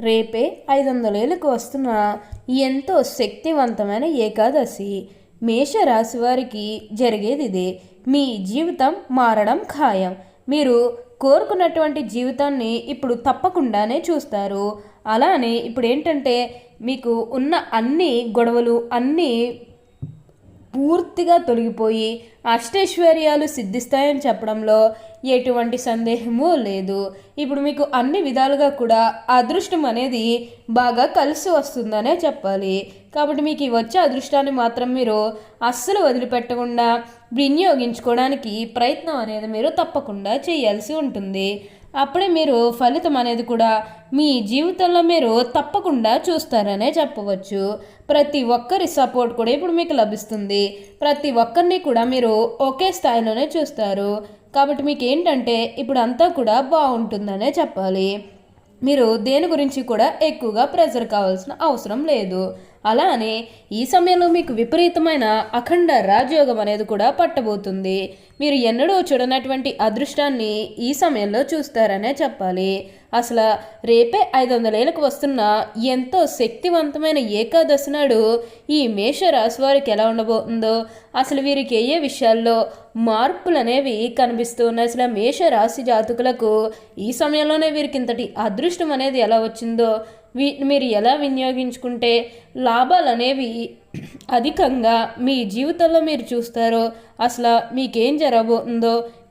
రేపే ఐదు వందలేళ్ళకు వస్తున్న ఎంతో శక్తివంతమైన ఏకాదశి. మేషరాశి వారికి జరిగేది ఇదే మీ జీవితం మారడం ఖాయం. మీరు కోరుకున్నటువంటి జీవితాన్ని ఇప్పుడు తప్పకుండానే చూస్తారు. అలానే ఇప్పుడు ఏంటంటే మీకు ఉన్న అన్ని గొడవలు అన్నీ పూర్తిగా తొలగిపోయి అష్టైశ్వర్యాలు సిద్ధిస్తాయని చెప్పడంలో ఎటువంటి సందేహము లేదు. ఇప్పుడు మీకు అన్ని విధాలుగా కూడా అదృష్టం అనేది బాగా కలిసి వస్తుందనే చెప్పాలి. కాబట్టి మీకు వచ్చే అదృష్టాన్ని మాత్రం మీరు అస్సలు వదిలిపెట్టకుండా వినియోగించుకోవడానికి ప్రయత్నం అనేది మీరు తప్పకుండా చేయాల్సి ఉంటుంది. అప్పుడే మీరు ఫలితం అనేది కూడా మీ జీవితంలో మీరు తప్పకుండా చూస్తారనే చెప్పవచ్చు. ప్రతి ఒక్కరి సపోర్ట్ కూడా ఇప్పుడు మీకు లభిస్తుంది. ప్రతి ఒక్కరిని కూడా మీరు ఒకే స్థాయిలోనే చూస్తారు. కాబట్టి మీకు ఏంటంటే ఇప్పుడు అంతా కూడా బాగుంటుందనే చెప్పాలి. మీరు దేని గురించి కూడా ఎక్కువగా ప్రెజర్ కావాల్సిన అవసరం లేదు. అలానే ఈ సమయంలో మీకు విపరీతమైన అఖండ రాజయోగం అనేది కూడా పట్టబోతుంది. మీరు ఎన్నడూ చూడనటువంటి అదృష్టాన్ని ఈ సమయంలో చూస్తారనే చెప్పాలి. అసలు రేపే ఐదు వందలేళ్ళకు వస్తున్న ఎంతో శక్తివంతమైన ఏకాదశి నాడు ఈ మేషరాశి వారికి ఎలా ఉండబోతుందో అసలు వీరికి ఏ విషయాల్లో మార్పులు అనేవి కనిపిస్తూ ఉన్నాయి అసలు మేషరాశి జాతకులకు ఈ సమయంలోనే వీరికి ఇంతటి అదృష్టం అనేది ఎలా వచ్చిందో వీ మీరు ఎలా వినియోగించుకుంటే లాభాలు అనేవి అధికంగా మీ జీవితంలో మీరు చూస్తారో అసలు మీకేం జరగబోతుందో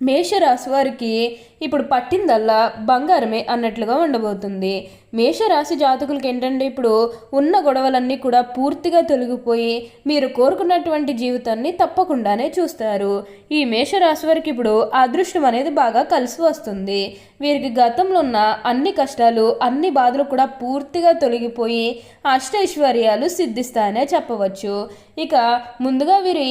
మేషరాశి వారికి ఇప్పుడు పట్టిందల్లా బంగారమే అన్నట్లుగా ఉండబోతుంది. మేషరాశి జాతకులకి ఏంటంటే ఇప్పుడు ఉన్న గొడవలన్నీ కూడా పూర్తిగా తొలగిపోయి మీరు కోరుకున్నటువంటి జీవితాన్ని తప్పకుండానే చూస్తారు. ఈ మేషరాశి వారికి ఇప్పుడు అదృష్టం అనేది బాగా కలిసి వస్తుంది. వీరికి గతంలో ఉన్న అన్ని కష్టాలు అన్ని బాధలు కూడా పూర్తిగా తొలగిపోయి అష్టైశ్వర్యాలు సిద్ధిస్తాయనే చెప్పవచ్చు. ఇక ముందుగా వీరి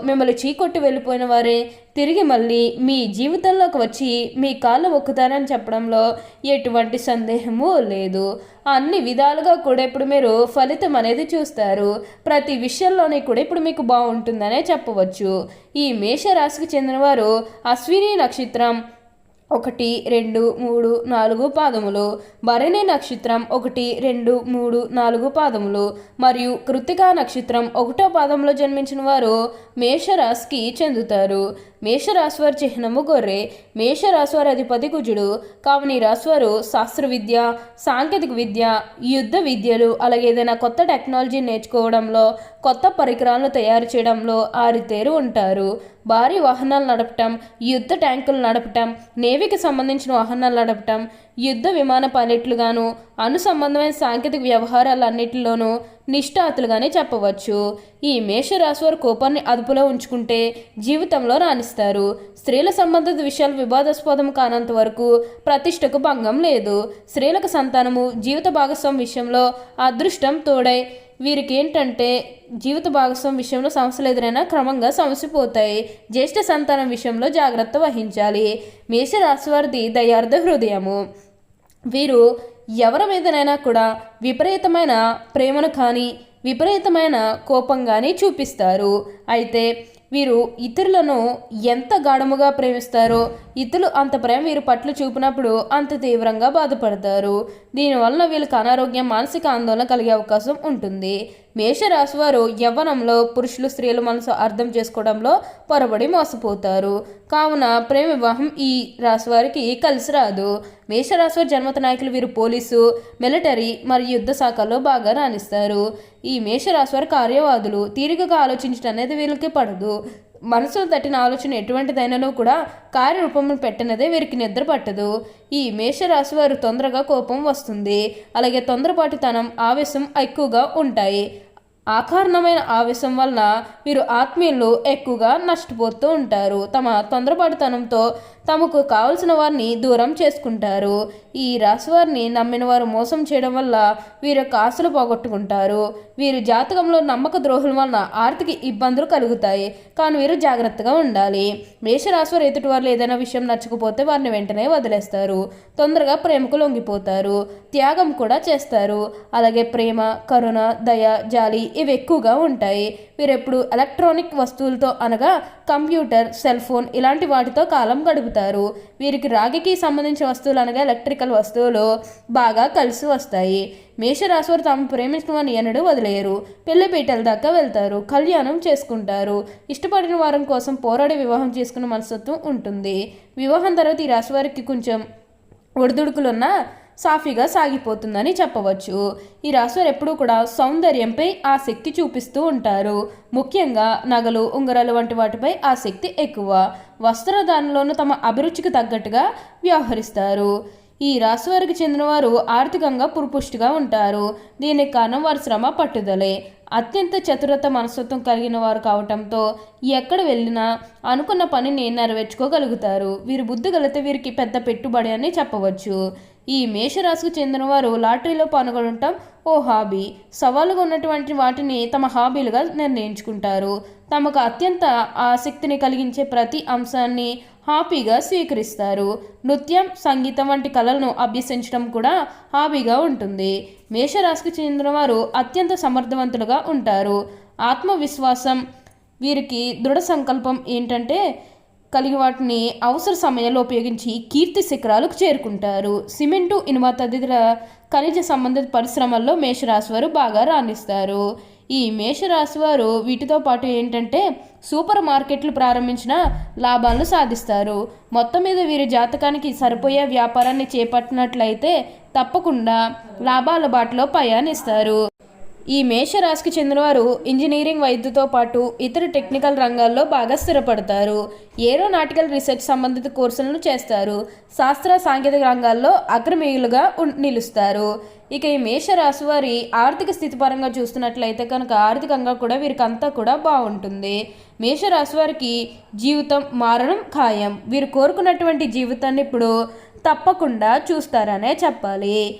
మిమ్మల్ని చీకొట్టి వెళ్ళిపోయిన వారే తిరిగి మళ్ళీ మీ జీవితంలోకి వచ్చి మీ కాళ్ళు మొక్కుతారని చెప్పడంలో ఎటువంటి సందేహము లేదు. అన్ని విధాలుగా కూడా ఇప్పుడు మీరు ఫలితం అనేది చూస్తారు. ప్రతి విషయంలోనే కూడా ఇప్పుడు మీకు బాగుంటుందనే చెప్పవచ్చు. ఈ మేషరాశికి చెందినవారు అశ్విని నక్షత్రం ఒకటి రెండు మూడు నాలుగు పాదములు. భరణి నక్షత్రం ఒకటి రెండు మూడు నాలుగు పాదములు. మరియు కృతికా నక్షత్రం ఒకటో పాదంలో జన్మించిన వారు మేషరాశికి చెందుతారు. మేషరాశివారి చిహ్నము గొర్రె. మేషరాశివారి అధిపతి కుజుడు. కావున ఈ వారు శాస్త్ర విద్య సాంకేతిక విద్య యుద్ధ విద్యలు అలాగే ఏదైనా కొత్త టెక్నాలజీ నేర్చుకోవడంలో కొత్త పరికరాలను తయారు చేయడంలో ఆరితేరు ఉంటారు. భారీ వాహనాలు నడపటం యుద్ధ ట్యాంకులు నడపటం నేవీకి సంబంధించిన వాహనాలు నడపటం యుద్ధ విమాన పైలట్లుగాను అను సంబంధమైన సాంకేతిక వ్యవహారాలన్నింటిలోనూ నిష్ఠాతులుగానే చెప్పవచ్చు. ఈ మేషరాశి వారి కోపాన్ని అదుపులో ఉంచుకుంటే జీవితంలో రాణిస్తారు. స్త్రీల సంబంధిత విషయాలు వివాదాస్పదం కానంత వరకు ప్రతిష్టకు భంగం లేదు. స్త్రీలకు సంతానము జీవిత భాగస్వామి విషయంలో అదృష్టం తోడై వీరికి ఏంటంటే జీవిత భాగస్వామి విషయంలో సమస్యలు ఎదురైనా క్రమంగా సమస్య పోతాయి జ్యేష్ఠ సంతానం విషయంలో జాగ్రత్త వహించాలి. మేషరాశివారిది దయార్థ హృదయము. వీరు ఎవరి మీదనైనా కూడా విపరీతమైన ప్రేమను కానీ విపరీతమైన కోపం కానీ చూపిస్తారు. అయితే వీరు ఇతరులను ఎంత గాఢముగా ప్రేమిస్తారో ఇతరులు అంత ప్రేమ వీరు పట్ల చూపినప్పుడు అంత తీవ్రంగా బాధపడతారు. దీనివల్ల వీళ్ళకి అనారోగ్యం మానసిక ఆందోళన కలిగే అవకాశం ఉంటుంది. మేషరాశి వారు యవ్వనంలో పురుషులు స్త్రీల మనసు అర్థం చేసుకోవడంలో పొరబడి మోసపోతారు. కావున ప్రేమ వివాహం ఈ రాశి వారికి కలిసి రాదు. మేషరాశి వారి జన్మత నాయకులు వీరు పోలీసు మిలిటరీ మరియు యుద్ధ శాఖల్లో బాగా రాణిస్తారు. ఈ మేషరాశి వారి కార్యవాదులు తీరికగా ఆలోచించడం అనేది వీళ్ళకి పడదు. మనసును తట్టిన ఆలోచన ఎటువంటిదైనానో కూడా కార్యరూపం పెట్టినదే వీరికి నిద్ర పట్టదు. ఈ మేషరాశి వారు తొందరగా కోపం వస్తుంది. అలాగే తొందరపాటుతనం ఆవేశం ఎక్కువగా ఉంటాయి. అకారణమైన ఆవేశం వలన వీరు ఆత్మీయులు ఎక్కువగా నష్టపోతూ ఉంటారు. తమ తొందరపాటుతనంతో తమకు కావలసిన వారిని దూరం చేసుకుంటారు. ఈ రాశి వారిని నమ్మిన వారు మోసం చేయడం వల్ల వీరి యొక్క ఆశలు పోగొట్టుకుంటారు. వీరి జాతకంలో నమ్మక ద్రోహుల వలన ఆర్థిక ఇబ్బందులు కలుగుతాయి. కానీ వీరు జాగ్రత్తగా ఉండాలి. మేషరాశివారు ఎదుటి వారు ఏదైనా విషయం నచ్చకపోతే వారిని వెంటనే వదిలేస్తారు. తొందరగా ప్రేమకు లొంగిపోతారు. త్యాగం కూడా చేస్తారు. అలాగే ప్రేమ కరుణ దయ జాలి ఇవి ఎక్కువగా ఉంటాయి. వీరెప్పుడు ఎలక్ట్రానిక్ వస్తువులతో అనగా కంప్యూటర్ సెల్ ఫోన్ ఇలాంటి వాటితో కాలం గడుపుతారు. వీరికి రాగికి సంబంధించిన వస్తువులు అనగా ఎలక్ట్రికల్ వస్తువులు బాగా కలిసి వస్తాయి. మేషరాశివారు తాము ప్రేమించిన వారిని ఎన్నడూ వదిలేయరు పెళ్ళి పీటల దాకా వెళ్తారు. కళ్యాణం చేసుకుంటారు. ఇష్టపడిన వారం కోసం పోరాడి వివాహం చేసుకున్న మనస్తత్వం ఉంటుంది. వివాహం తర్వాత ఈ రాశి వారికి కొంచెం ఒడిదుడుకులున్నా సాఫీగా సాగిపోతుందని చెప్పవచ్చు. ఈ రాశివారు ఎప్పుడూ కూడా సౌందర్యంపై ఆసక్తి చూపిస్తూ ఉంటారు. ముఖ్యంగా నగలు ఉంగరాలు వంటి వాటిపై ఆసక్తి ఎక్కువ. వస్త్రదానంలోనూ తమ అభిరుచికి తగ్గట్టుగా వ్యవహరిస్తారు. ఈ రాశి వారికి చెందినవారు ఆర్థికంగా పురుపుష్టిగా ఉంటారు. దీనికి కారణం వారి శ్రమ పట్టుదలే. అత్యంత చతురత మనస్తత్వం కలిగిన వారు కావటంతో ఎక్కడ వెళ్ళినా అనుకున్న పనిని నెరవేర్చుకోగలుగుతారు. వీరు బుద్ధి కలిగితే వీరికి పెద్ద పెట్టుబడి అని చెప్పవచ్చు. ఈ మేషరాశికి చెందిన వారు లాటరీలో పాల్గొనటం ఓ హాబీ. సవాలుగా ఉన్నటువంటి వాటిని తమ హాబీలుగా నిర్ణయించుకుంటారు. తమకు అత్యంత ఆసక్తిని కలిగించే ప్రతి అంశాన్ని హాబీగా స్వీకరిస్తారు. నృత్యం సంగీతం వంటి కళలను అభ్యసించడం కూడా హాబీగా ఉంటుంది. మేషరాశికి చెందిన వారు అత్యంత సమర్థవంతులుగా ఉంటారు. ఆత్మవిశ్వాసం వీరికి దృఢ సంకల్పం ఏంటంటే కలిగి వాటిని అవసర సమయంలో ఉపయోగించి కీర్తి శిఖరాలకు చేరుకుంటారు. సిమెంటు ఇనుమ తదితర ఖనిజ సంబంధిత పరిశ్రమల్లో మేషరాశి వారు బాగా రాణిస్తారు. ఈ మేషరాశి వారు వీటితో పాటు ఏంటంటే సూపర్ మార్కెట్లు ప్రారంభించిన లాభాలను సాధిస్తారు. మొత్తం మీద వీరి జాతకానికి సరిపోయే వ్యాపారాన్ని చేపట్టినట్లయితే తప్పకుండా లాభాల బాటలో పయానిస్తారు. ఈ మేషరాశికి చెందినవారు ఇంజనీరింగ్ వైద్యుతో పాటు ఇతర టెక్నికల్ రంగాల్లో బాగా స్థిరపడతారు. ఏరోనాటికల్ రీసెర్చ్ సంబంధిత కోర్సులను చేస్తారు. శాస్త్ర సాంకేతిక రంగాల్లో అగ్రమేయులుగా నిలుస్తారు. ఇక ఈ మేషరాశి వారి ఆర్థిక స్థితి పరంగా చూస్తున్నట్లయితే కనుక ఆర్థికంగా కూడా వీరికి అంతా కూడా బాగుంటుంది. మేషరాశి వారికి జీవితం మారడం ఖాయం. వీరు కోరుకున్నటువంటి జీవితాన్ని ఇప్పుడు తప్పకుండా చూస్తారనే చెప్పాలి.